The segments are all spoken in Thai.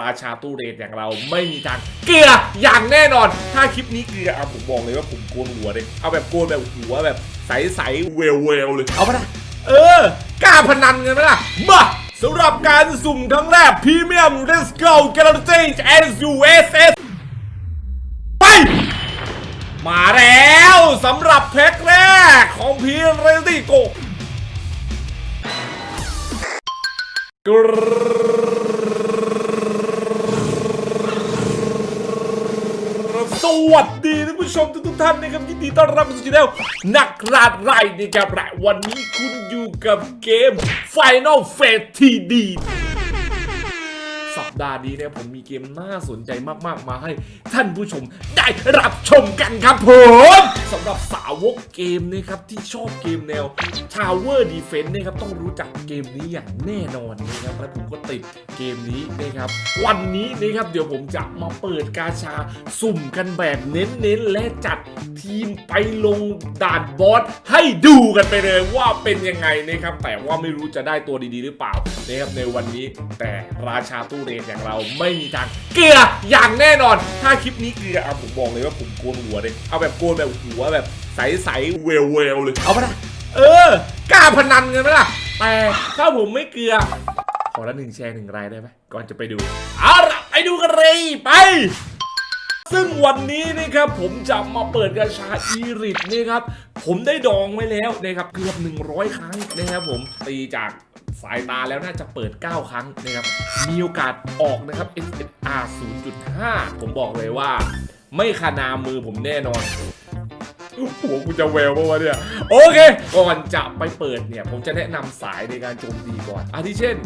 ราชาตู้เรนอย่างเราไม่มีทางเกลืออย่างแน่นอน ถ้าคลิปนี้เกลือเอาผมบอกเลยว่าผมโกนหัวเลยเอาแบบโกนแบบหัวแบบใสๆเวลเวลๆเลยเอาปะนะเออกล้าพนันกันไหมล่ะมาสำหรับการสุ่มครั้งแรกพรีเมียม Let's Go Galaxy SUSS ไป มาแล้วสำหรับแพ็คแรกของพีเรติโกส วัสดีท่านผู้ชมทุกท่านนะครับยินดีต้อนรับสู่ช่องนักราดไรนะครับและวันนี้คุณอยู่กับเกม Final Fantasy ดาห์นี้เนี่ยผมมีเกมน่าสนใจมากๆมาให้ท่านผู้ชมได้รับชมกันครับผมสำหรับสาวกเกมนะครับที่ชอบเกมแนว Tower Defense นะครับต้องรู้จักเกมนี้อย่างแน่นอนนะครับและผมก็ติดเกมนี้นะครับ วันนี้นะครับเดี๋ยวผมจะมาเปิดกาชาสุ่มกันแบบเน้นๆ และจัดทีมไปลงด่านบอสให้ดูกันไปเลยว่าเป็นยังไงนะครับแต่ว่าไม่รู้จะได้ตัวดีๆหรือเปล่านะครับในวันนี้แต่ราชาตู้เรนอย่างเราไม่มีทางเกลืออย่างแน่นอน ถ้าคลิปนี้เกลือเอาผมบอกเลยว่าผมโกนหัวเลยเอาแบบโกนแบบหัวแบบใสๆเวลเวลเลยเอาปะนะเออกล้าพนันกันไหมล่ะแต่ถ้าผมไม่เกลือขอละหนึ่งแชร์หนึ่งรายได้ไหมก่อนจะไปดูเอาละไปดูกันเลยไปซึ่งวันนี้นะครับผมจะมาเปิดกระชาอีริตนะครับ ผมได้ดองไว้แล้วนะครับเกือบ 100 ครั้งนะครับผมตีจาก สายตาแล้วน่าจะเปิด 9 ครั้งนะครับ มีโอกาสออกนะครับ SSR 0.5 ผมบอกเลยว่า ไม่คานามือผมแน่นอนหัวกูจะแววปะวะเนี่ย โอเค ก่อนจะไปเปิดเนี่ย ผมจะแนะนำสายในการโจมตีก่อนอาทิเช่น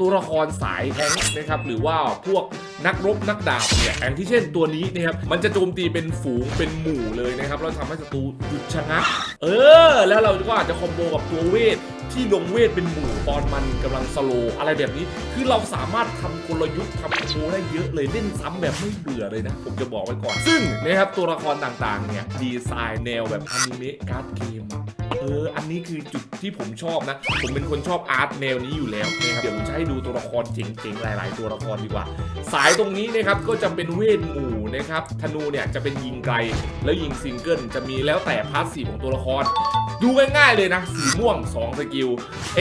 ตัวละครสายแองค์นะครับ หรือว่าพวกนักรบนักดาบเนี่ยแองที่เช่นตัวนี้นะครับ มันจะโจมตีเป็นฝูงเป็นหมู่เลยนะครับแล้วทำให้ศัตรูหยุดชะงัก เออ แล้วเราก็อาจจะคอมโบกับตัวเวท ที่ลงเวทเป็นหมู่ตอนมันกำลังสโลว์อะไรแบบนี้ คือเราสามารถทำกลยุทธ์ทำคอมโบได้เยอะเลยเล่นซ้ำแบบไม่เบื่อเลยนะ ผมจะบอกไว้ก่อน ซึ่งนะครับตัวละครต่างๆเนี่ยดีไซน์แนวแบบอนิเมะการ์ดเกมอะเออ อันนี้คือจุดที่ผมชอบนะ ผมเป็นคนชอบอาร์ตแนวนี้อยู่แล้วนะครับ เดี๋ยวผมจะให้ดูตัวละครเจ๋งๆ หลาย ๆ ตัวละครดีกว่า สายตรงนี้นะครับ ก็จะเป็นเวทหมู่นะครับ ธนูเนี่ยจะเป็นยิงไกล แล้วยิงซิงเกิลจะมีแล้วแต่พาสซีฟของตัวละคร ดูง่ายๆเลยนะ สีม่วง 2 สกิล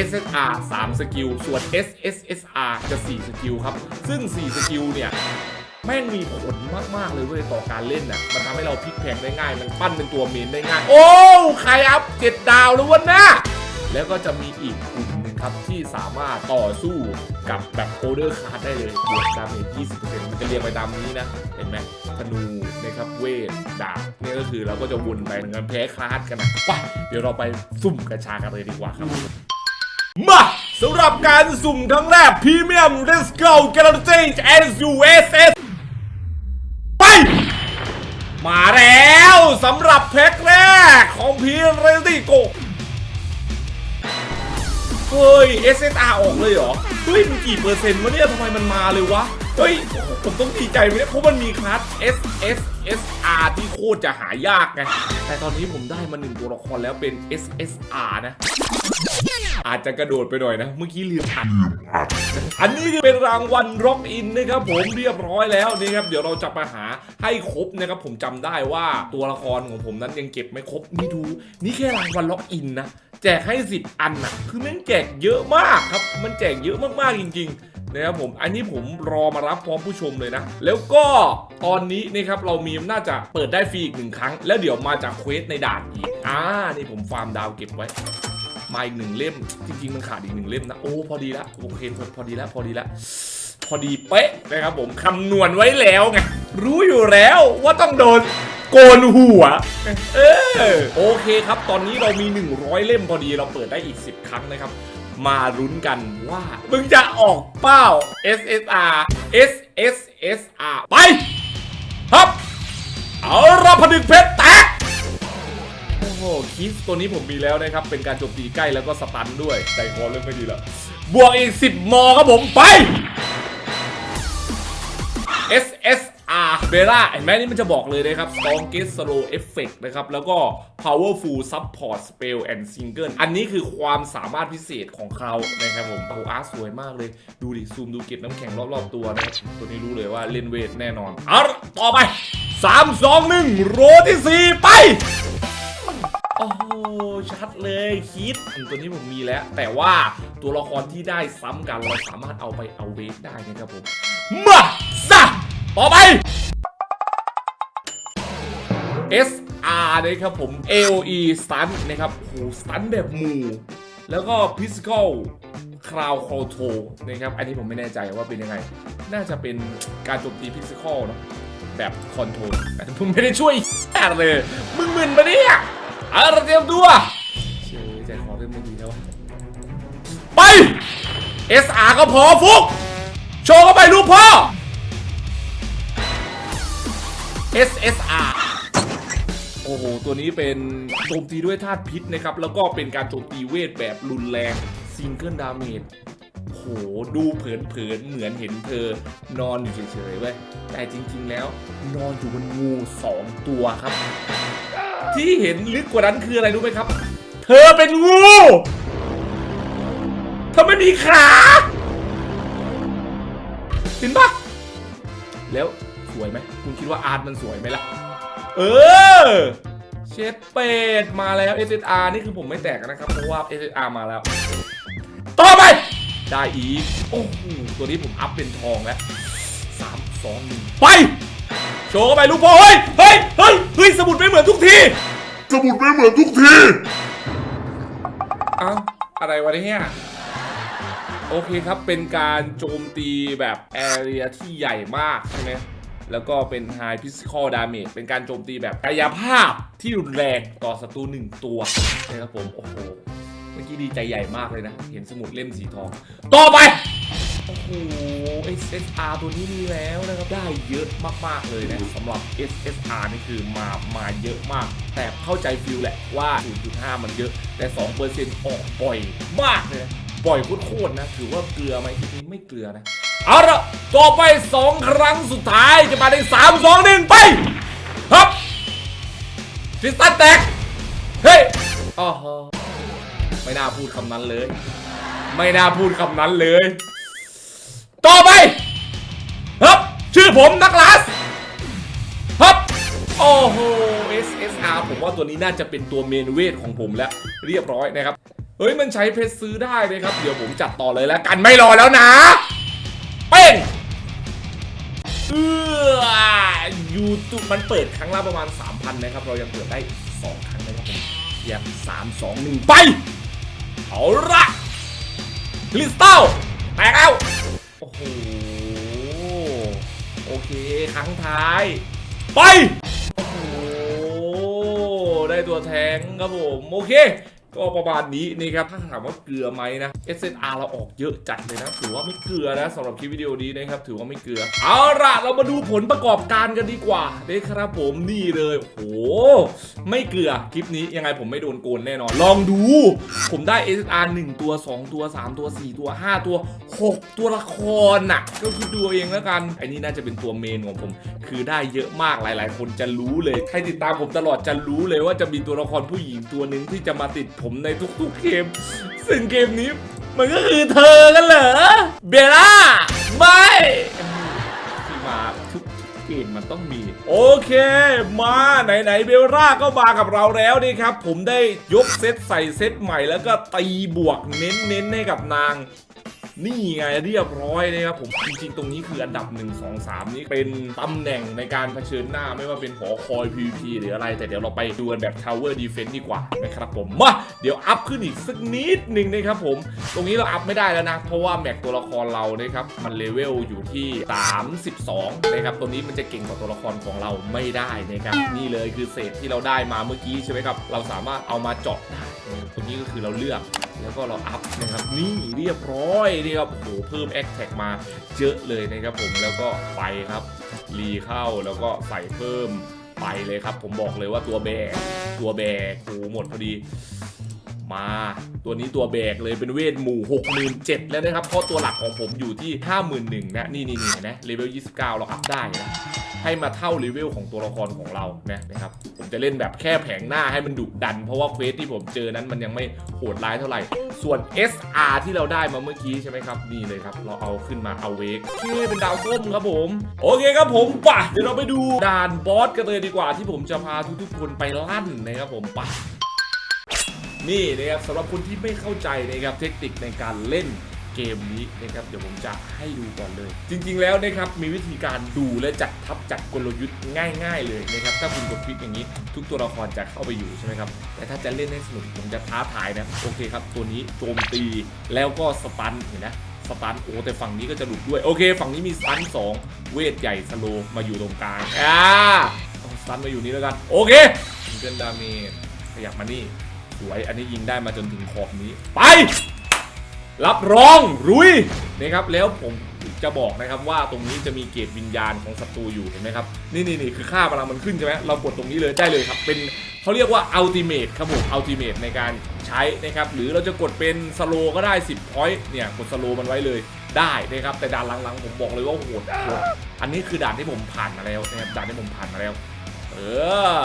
SSR 3 สกิล ส่วน SSSR จะ 4 สกิลครับ ซึ่ง 4 สกิลเนี่ยแม่งมีผลมาก ๆ เลยเว้ยต่อการเล่นน่ะ มันทำให้เราพลิกแพลงได้ง่าย มันปั้นเป็นตัวเมนได้ง่าย โอ้ ใครอัพเจ็ดดาวแล้ววะนะแล้วก็จะมีอีกกลุ่มหนึ่งครับที่สามารถต่อสู้กับแบบโอเดอร์คาร์ดได้เลยบวกดาเมจ20%มันจะเรียงไปตามนี้นะ เห็นไหมธนูนะครับเวทดาบ ก็คือเราก็จะวนไปเหมือนกันแพ้คลาสกันนะไปเดี๋ยวเราไปซุ่มกระชากันเลยดีกว่าครับมาสำหรับการสุ่มครั้งแรกพรีเมียม Let's Go Galaxy SUSS ไป มาแล้วสำหรับแพ็คแรกของพีเรติโกเฮ้ย SSR ออกเลยเหรอ เฮ้ย มันกี่เปอร์เซ็นต์วะเนี่ยทำไมมันมาเลยวะ เฮ้ย ผมต้องดีใจไหมเนี่ยเพราะมันมีคลาส SSSR ที่โคตรจะหายากไง แต่ตอนนี้ผมได้มาหนึ่งตัวละครแล้วเป็น SSR นะ อาจจะกระโดดไปหน่อยนะ เมื่อกี้ลืมอัดอันนี้คือเป็นรางวัลร็อกอินนะครับผมเรียบร้อยแล้วนะครับ เดี๋ยวเราจะไปหาให้ครบนะครับ ผมจำได้ว่าตัวละครของผมนั้นยังเก็บไม่ครบนี่ดู นี่แค่รางวัลล็อกอินนะ แจกให้สิบอันนะคือแม่งแจกเยอะมากครับ มันแจกเยอะมากๆจริง ๆ นะครับผมอันนี้ผมรอมารับพร้อมผู้ชมเลยนะ แล้วก็ตอนนี้นะครับเรามีน่าจะเปิดได้ฟรีอีกหนึ่งครั้ง แล้วเดี๋ยวมาจากเควสในด่านอีกอ่านี่ผมฟาร์มดาวเก็บไว้มาอีกหนึ่งเล่ม จริง ๆ มันขาดอีกหนึ่งเล่มนะ โอ้พอดีละโอเคพอดีละพอดีละพอดีเป๊ะนะครับผมคำนวณไว้แล้วไงรู้อยู่แล้วว่าต้องโดนโกนหัว เออโอเคครับ ตอนนี้เรามี 100 เล่มพอดีเราเปิดได้อีก 10 ครั้งนะครับ มารุ้นกันว่า มึงจะออกเป้า SSR SSSR ไปครับเอาละผนึกเพชรแตกโอ้โหคิสตัวนี้ผมมีแล้วนะครับ เป็นการโจมตีใกล้แล้วก็สตันด้วยใจคอเริ่มไม่ดีแล้ว บวกอีก 10 มอครับผมไป SSR เบล่าเห็นไหมนี่มันจะบอกเลยนะครับ strongest slow effect นะครับ แล้วก็ powerful support spell and single อันนี้คือความสามารถพิเศษของเขานะครับผมโอ้อาร์สวยมากเลย ดูดิ ซูมดูเก็บน้ำแข็งรอบๆตัวนะตัวนี้รู้เลยว่าเล่นเวทแน่นอนเอาละต่อไป 3 2 1 โรที่ 4 ไปโอ้โหชัดเลยคิดตัวนี้ผมมีแล้ว แต่ว่าตัวละครที่ได้ซ้ำกันเราสามารถเอาไปเอาเวทได้นะครับผมมา ต่อไป SR นะครับผม AOE stun นะครับโห stun แบบหมู่ แล้วก็ physical crowd control นะครับ อันนี้ผมไม่แน่ใจว่าเป็นยังไง น่าจะเป็นการโจมตี physical เนอะแบบคอนโทรลแต่ผมไม่ได้ช่วยแย่เลย มึงมึนปะเนี่ยเอาละเตรียมตัวเชื่อใจคอเริ่มไม่ดีแล้วะไป SR ก็พอฟุก โชว์เข้าไปลูกพ่อ SSR โอ้โห ตัวนี้เป็นโจมตีด้วยธาตุพิษนะครับ แล้วก็เป็นการโจมตีเวทแบบรุนแรงซิงเกิลดาเมจโห ดูเผินๆ เหมือนเห็นเธอนอนอยู่เฉยๆเว้ย แต่จริงๆ แล้ว นอนอยู่บนงูสองตัวครับ ที่เห็นลึกกว่านั้นคืออะไรรู้ไหมครับ เธอเป็นงูเธอไม่มีขา เห็นปะแล้ว สวยไหมคุณคิดว่าอาร์ตมันสวยไหมล่ะ เออ เชฟเป็ดมาแล้ว SSR นี่คือผมไม่แตกนะครับ เพราะว่า SSR มาแล้ว ต่อไป ได้อีก โอ้โห ตัวนี้ผมอัพเป็นทองแล้วสามสองหนึ่งไป โชว์เข้าไปลูกพ่อเฮ้ย เฮ้ย เฮ้ย เฮ้ย สมุดไม่เหมือนทุกที สมุดไม่เหมือนทุกทีเอ้าอะไรวะเนี่ยโอเคครับ เป็นการโจมตีแบบแอเรียที่ใหญ่มากใช่ไหม แล้วก็เป็น High Physical Damage เป็นการโจมตีแบบกายภาพที่รุนแรงต่อศัตรูหนึ่งตัวนะครับผม โอ้โห เมื่อกี้ดีใจใหญ่มากเลยนะ เห็นสมุดเล่มสีทอง ต่อไป โอ้โห SSR ตัวนี้มีแล้วนะครับ ได้เยอะมาก ๆ เลยนะสำหรับ SSR นี่คือมา มาเยอะมาก แต่เข้าใจฟิลแหละว่า 0.5 มันเยอะ แต่ 2%ออกบ่อยมากเลยนะบ่อยโคตรๆนะ ถือว่าเกลือไหมทีนี้ไม่เกลือนะ เอาละ ต่อไป 2 ครั้งสุดท้ายจะมาใน3 2 1 ไปครับคริสตันแตก เฮ้ยอ๋อไม่น่าพูดคำนั้นเลย ไม่น่าพูดคำนั้นเลย ต่อไปครับชื่อผมนักลาสครับโอ้โห SSR ผมว่าตัวนี้น่าจะเป็นตัวเมนเวทของผมแล้ว เรียบร้อยนะครับ เฮ้ย มันใช้เพชรซื้อได้เลยครับ เดี๋ยวผมจัดต่อเลยแล้วกันไม่รอแล้วนะ เออยูทูบมันเปิดครั้งละประมาณ 3,000 นะครับ เรายังเปิดได้ 2 ครั้งนะครับผมเพียง3 2 1ไป เอาละคริสตัลแตกเอาโอ้โห โอเค ครั้งท้าย ไป โอ้โห ได้ตัวแทงครับผม โอเค ก็ประมาณนี้นี่ครับถ้าถามว่าเกลือไหมนะ SNR เราออกเยอะจัดเลยนะ ถือว่าไม่เกลือนะสำหรับคลิปวิดีโอนี้นะครับ ถือว่าไม่เกลือ เอาละเรามาดูผลประกอบการกันดีกว่านะครับผมนี่เลยโอ้โหไม่เกลือคลิปนี้ยังไงผมไม่โดนโกนแน่นอน ลองดู ผมได้ SNR 1 ตัว 2 ตัว 3 ตัว 4 ตัว 5 ตัว 6 ตัวละครน่ะ ก็คิดดูเอาเองแล้วกันไอ้นี่น่าจะเป็นตัวเมนของผม คือได้เยอะมากหลาย ๆ คนจะรู้เลยใครติดตามผมตลอดจะรู้เลยว่าจะมีตัวละครผู้หญิงตัวหนึ่งที่จะมาติดผมในทุกๆเกม ซึ่งเกมนี้ มันก็คือเธอกันเหรอ เบลล่า ไม่ที่มาทุกเกมมันต้องมี โอเค มาไหนๆเบลล่าก็มากับเราแล้วนี่ครับ ผมได้ยกเซตใส่เซตใหม่แล้วก็ตีบวกเน้นๆให้กับนาง นี่ไงเรียบร้อยนะครับผมจริงๆตรงนี้คืออันดับ 1 2 3 นี่เป็นตำแหน่งในการเผชิญหน้าไม่ว่าเป็นหอคอย PVP หรืออะไร แต่เดี๋ยวเราไปดูกันแบบ Tower Defense ดีกว่านะครับผมมาเดี๋ยวอัพขึ้นอีกสักนิดหนึ่งนะครับผม ตรงนี้เราอัพไม่ได้แล้วนะ เพราะว่าแม็กตัวละครเรานะครับมันเลเวลอยู่ที่ 32นะครับตัวนี้มันจะเก่งกว่าตัวละครของเราไม่ได้นะครับนี่เลยคือเศษที่เราได้มาเมื่อกี้ใช่ไหมครับเราสามารถเอามาเจาะได้ตรงนี้ก็คือเราเลือก แล้วก็เราอัพนะครับนี่เรียบร้อยนี่ครับโอ้โหเพิ่มแอคแท็กมาเยอะเลยนะครับผมแล้วก็ไปครับรีเข้าแล้วก็ใส่เพิ่มไปเลยครับ ผมบอกเลยว่าตัวแบกตัวแบกโอ้หหมดพอดีมาตัวนี้ตัวแบกเลยเป็นเวทหมู่ 67,000แล้วนะครับ เพราะตัวหลักของผมอยู่ที่ 51,000นะนี่นี่นี่นะเลเวล 29 เราอัพได้นะให้มาเท่าเลเวลของตัวละครของเรานะนะครับ จะเล่นแบบแค่แผงหน้าให้มันดุดัน เพราะว่าเควสที่ผมเจอนั้นมันยังไม่โหดร้ายเท่าไหร่ ส่วน SR ที่เราได้มาเมื่อกี้ใช่ไหมครับ นี่เลยครับ เราเอาขึ้นมาเอาเวกที่เป็นดาวส้มครับผม โอเคครับผมป่ะเดี๋ยวเราไปดูด่านบอสกันเลยดีกว่าที่ผมจะพาทุกๆคนไปลั่นนะครับผมป่ะนี่นะครับสำหรับคนที่ไม่เข้าใจนะครับเทคนิคในการเล่น เกมนี้นะครับเดี๋ยวผมจะให้ดูก่อนเลย จริง ๆ แล้วนะครับมีวิธีการดูและจัดทับจัดกลยุทธ์ง่าย ๆ เลยนะครับถ้าคุณกดคลิกอย่างนี้ทุกตัวละครจะเข้าไปอยู่ใช่ไหมครับแต่ถ้าจะเล่นให้สนุกผมจะท้าทายนะโอเคครับตัวนี้โจมตีแล้วก็สตันเห็นนะสตันโอ้แต่ฝั่งนี้ก็จะหลุดด้วย โอเค ฝั่งนี้มีสตันสองเวทใหญ่สโลมาอยู่ตรงกลางอ่าเอาสตันมาอยู่นี่แล้วกัน โอเคเกินดาเมจขยับมานี่สวยอันนี้ยิงได้มาจนถึงขอบนี้ ไป รับรองรุยนะครับแล้วผมจะบอกนะครับว่าตรงนี้จะมีเกจวิญญาณของศัตรูอยู่เห็นไหมครับนี่นี่นี่คือค่าพลังมันขึ้นใช่ไหมเรากดตรงนี้เลยได้เลยครับ เป็นเขาเรียกว่าอัลติเมทครับผมอัลติเมทในการใช้นะครับหรือเราจะกดเป็นสโลก็ได้ 10พอยต์เนี่ยกดสโลมันไว้เลยได้นะครับแต่ด่านหลังๆผมบอกเลยว่าโหดอันนี้คือด่านที่ผมผ่านมาแล้วนะครับด่านที่ผมผ่านมาแล้ว เออ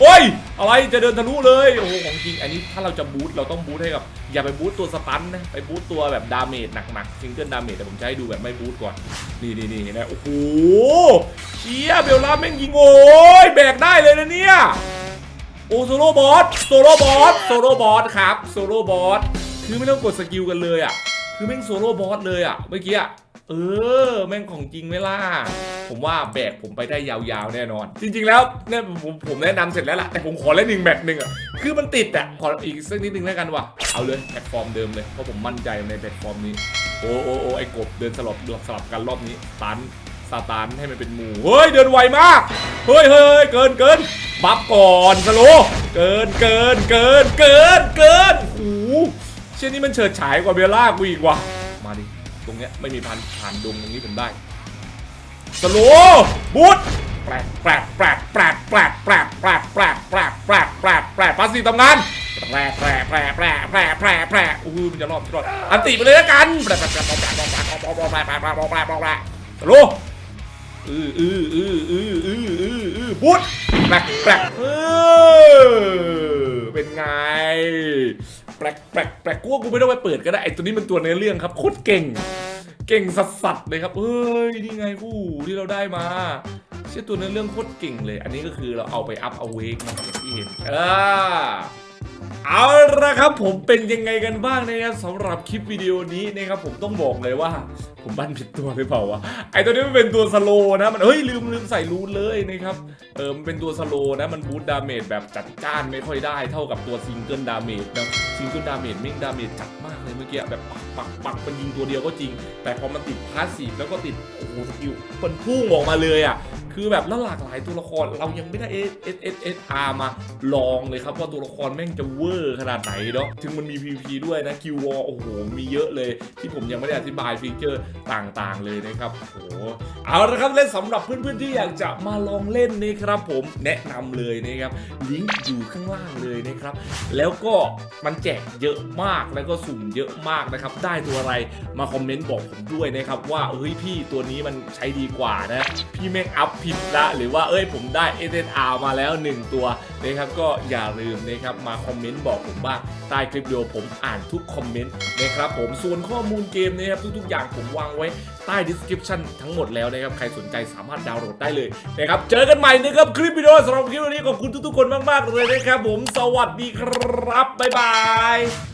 โอ้ย อะไรจะเดินทะลุเลย โอ้โห ของจริง อันนี้ถ้าเราจะบูทเราต้องบูทให้กับ อย่าไปบูทตัวสตันนะ ไปบูทตัวแบบดาเมจหนักๆซิงเกิลดาเมจแต่ผมจะให้ดูแบบไม่บูทก่อน นี่นี่นี่เห็นไหมโอ้โหเชี่ยเบลล่าแม่งยิงโอ้ย แบกได้เลยนะเนี่ย โอ้โซโล่บอส โซโล่บอส โซโล่บอสครับ โซโล่บอส คือไม่ต้องกดสกิลกันเลยอะ คือแม่งโซโล่บอสเลยอะ เมื่อกี้อะ เออ แม่งของจริงไหมล่ะ ผมว่าแบกผมไปได้ยาวๆแน่นอน จริง ๆ แล้วเนี่ยผมผมแนะนำเสร็จแล้วล่ะ แต่ผมขอเล่นหนึ่งแมตช์หนึ่งอะ คือมันติดอะ ขออีกสักนิดนึงแล้วกันว่ะ เอาเลยแพลตฟอร์มเดิมเลย เพราะผมมั่นใจในแพลตฟอร์มนี้ โอ้โอ้โอ้ไอ้กบเดินสลับสลับกันรอบนี้ตันซาตานให้มันเป็นหมู เฮ้ย เดินไวมากเฮ้ยเฮ้ยเกินเกินบัฟก่อนสโลว์เกินเกินเกินเกินเกินโอ้โหเช่นนี้มันเฉิดฉายกว่าเบลล่ากูอีกว่ะ ตรงเนี้ยไม่มีพันผ่านดงตรงนี้ผมได้สโลว์บูทแปลกแปลกแปลกแปลกแปลกแปลกแปลกแปลกแปลกแปลกแปลกแปลกพาสซีฟทำงานแปลกแปลกแปลกแปลกแปลกแปลกแปลกอู้มันจะรอดมันจะรอดอันติไปเลยแล้วกันแปลกแปลกแปลกแปลกแปลกแปลกแปลกแปลกแปลกแปลกแปลกแปลกแปลกแปลกแปลกสโลว์อืออืออืออืออืออืออือบูทแปลกแปลกเออเป็นไง แปลกแปลกแปลกกูว่ากูไม่ต้องไปเปิดก็ได้ไอตัวนี้มันตัวเนื้อเรื่องครับโคตรเก่ง เก่งสัสสัสๆเลยครับเอ้ยนี่ไงผู้ที่เราได้มาเชื่อตัวเนื้อเรื่องโคตรเก่งเลย อันนี้ก็คือเราเอาไปอัพเอาเวกนะครับที่เห็นอ่า เอาละครับผมเป็นยังไงกันบ้างนะครับสำหรับคลิปวิดีโอนี้นะครับผมต้องบอกเลยว่า ผมบันผิดตัวหรือเปล่าวะไอตัวนี้มันเป็นตัวสโลนะมันเฮ้ยลืมลืมใส่รูนเลยนะครับเออมันเป็นตัวสโลนะมันบูทดาเมจแบบจัดจ้านไม่ค่อยได้เท่ากับตัวซิงเกิลดาเมจนะซิงเกิลดาเมจมิ่งดาเมจจัดมากเลยเมื่อกี้แบบปักปักปักมันยิงตัวเดียวก็จริง แต่พอมันติดพาสซีฟแล้วก็ติดโอ้โหสกิลมันพุ่งออกมาเลยอะ คือแบบแล้วหลากหลายตัวละครเรายังไม่ได้ S S S R มาลองเลยครับว่าตัวละครแม่งจะเวอร์ขนาดไหนเนาะถึงมันมี PVP ด้วยนะคิววอโอ้โห มีเยอะเลย ที่ผมยังไม่ได้อธิบายฟีเจอร์ต่างๆ เลยนะครับโอ้โหเอาละครับเล่นสำหรับเพื่อนๆที่อยากจะมาลองเล่นนะครับ ผมแนะนำเลยนะครับลิงก์อยู่ข้างล่างเลยนะครับ แล้วก็มันแจกเยอะมากแล้วก็สุ่มเยอะมากนะครับ ได้ตัวอะไรมาคอมเมนต์บอกผมด้วยนะครับว่าเฮ้ยพี่ตัวนี้มันใช้ดีกว่านะ พี่แม่งอัพผิดละหรือว่าเอ้ยผมได้ SNR มาแล้ว 1 ตัวนะครับก็อย่าลืมนะครับมาคอมเมนต์บอกผมบ้างใต้คลิปวิดีโอผมอ่านทุกคอมเมนต์นะครับผมส่วนข้อมูลเกมนะครับทุกๆ อย่างผมวางไว้ใต้ description ทั้งหมดแล้วนะครับใครสนใจสามารถดาวน์โหลดได้เลยนะครับเจอกันใหม่นะครับคลิปวิดีโอสำหรับคลิปวันนี้ขอบคุณทุกๆคนมากๆเลยนะครับผมสวัสดีครับบ๊ายบาย